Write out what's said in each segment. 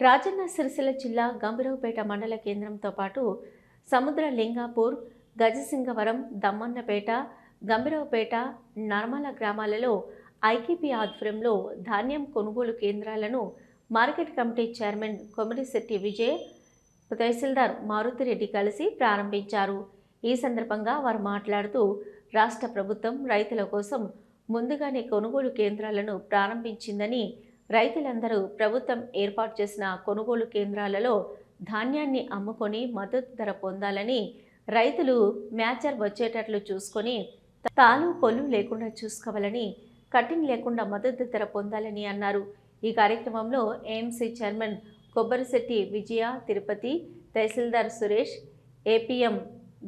రాజన్న సిరిసిల్ల జిల్లా గంభీరావుపేట మండల కేంద్రంతో పాటు సముద్ర లింగాపూర్ గజసింగవరం దమ్మన్నపేట గంభీరావుపేట నర్మల గ్రామాలలో ఐకేపీ ఆధ్వర్యంలో ధాన్యం కొనుగోలు కేంద్రాలను market committee chairman Komirisetti Vijay తహసీల్దార్ మారుతిరెడ్డి కలిసి ప్రారంభించారు. ఈ సందర్భంగా వారు మాట్లాడుతూ రాష్ట్ర ప్రభుత్వం రైతుల కోసం ముందుగానే కొనుగోలు కేంద్రాలను ప్రారంభించిందని రైతులందరూ ప్రభుత్వం ఏర్పాటు చేసిన కొనుగోలు కేంద్రాలలో ధాన్యాన్ని అమ్ముకొని మద్దతు ధర పొందాలని రైతులు మ్యాచర్ వచ్చేటట్లు చూసుకొని తాను పొల్లు లేకుండా చూసుకోవాలని కటింగ్ లేకుండా మద్దతు ధర పొందాలని అన్నారు. ఈ కార్యక్రమంలో ఏఎంసీ చైర్మన్ కొబ్బరిశెట్టి విజయ తిరుపతి తహసీల్దార్ Suresh APM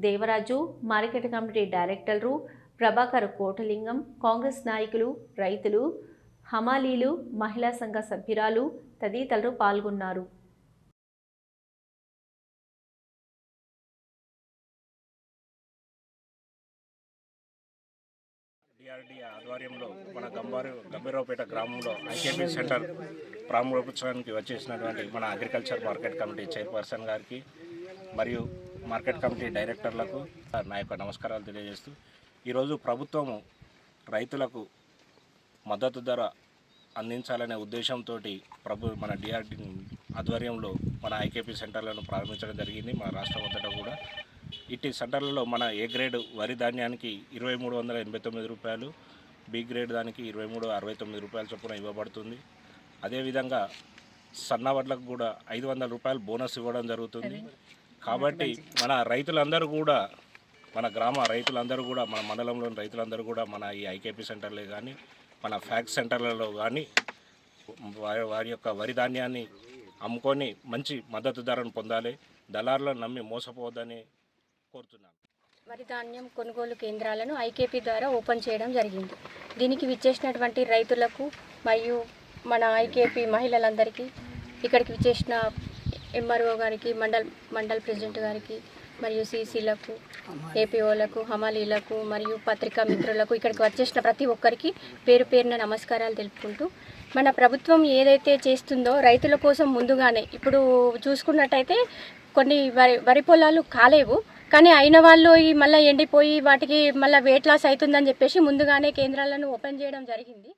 Devaraju market committee డైరెక్టర్లు ప్రభాకర్ కోటలింగం కాంగ్రెస్ నాయకులు రైతులు హమాలీలు మహిళా సంఘ సభ్యురాలు తదితరులు పాల్గొన్నారు. డిఆర్డి ఆధ్వర్యంలో మన గంబారు గంభీరావుపేట గ్రామంలో ఐకేపీ సెంటర్ ప్రారంభోత్సవానికి వచ్చేసినటువంటి మన అగ్రికల్చర్ మార్కెట్ కమిటీ చైర్పర్సన్ గారికి మరియు మార్కెట్ కమిటీ డైరెక్టర్లకు నా యొక్క నమస్కారాలు తెలియజేస్తూ ఈరోజు ప్రభుత్వము రైతులకు మద్దతు ధర అందించాలనే ఉద్దేశంతో ప్రభు మన డిఆర్డి ఆధ్వర్యంలో మన ఐకేపీ సెంటర్లను ప్రారంభించడం జరిగింది. మన రాష్ట్రం అంతటా కూడా ఇట్టి సెంటర్లలో మన ఏ గ్రేడ్ వరి ధాన్యానికి ఇరవై మూడు వందల ఎనభై తొమ్మిది రూపాయలు బి గ్రేడ్ దానికి ఇరవై మూడు అరవై తొమ్మిది రూపాయల చొప్పున ఇవ్వబడుతుంది. అదేవిధంగా సన్న వడ్లకు కూడా ఐదు వందల రూపాయలు బోనస్ ఇవ్వడం జరుగుతుంది. కాబట్టి మన రైతులందరూ కూడా మన గ్రామ రైతులందరూ కూడా మన మండలంలోని రైతులందరూ కూడా మన ఈ ఐకేపీ సెంటర్లే కానీ మన ఫ్యాక్స్ సెంటర్లలో కానీ వారి వారి యొక్క వరి ధాన్యాన్ని అమ్ముకొని మంచి మద్దతు ధరను పొందాలి. దళారులను నమ్మి మోసపోవద్దని కోరుతున్నాను. వరి ధాన్యం కొనుగోలు కేంద్రాలను ఐకేపీ ద్వారా ఓపెన్ చేయడం జరిగింది. దీనికి విచ్చేసినటువంటి రైతులకు మరియు మన ఐకేపీ మహిళలందరికీ ఇక్కడికి విచ్చేసిన ఎంఆర్ఓ గారికి మండల్ మండల్ ప్రెసిడెంట్ గారికి మరియు సీసీలకు ఏపీఓలకు హమాలీలకు మరియు పత్రికా మిత్రులకు ఇక్కడికి వచ్చేసిన ప్రతి ఒక్కరికి పేరు పేరున నమస్కారాలు తెలుపుకుంటూ మన ప్రభుత్వం ఏదైతే చేస్తుందో రైతుల కోసం ముందుగానే ఇప్పుడు చూసుకున్నట్టయితే కొన్ని వరి వరి పొలాలు కాలేవు కానీ అయిన వాళ్ళు ఈ మళ్ళీ ఎండిపోయి వాటికి మళ్ళీ వెయిట్ లాస్ అవుతుందని చెప్పేసి ముందుగానే కేంద్రాలను ఓపెన్ చేయడం జరిగింది.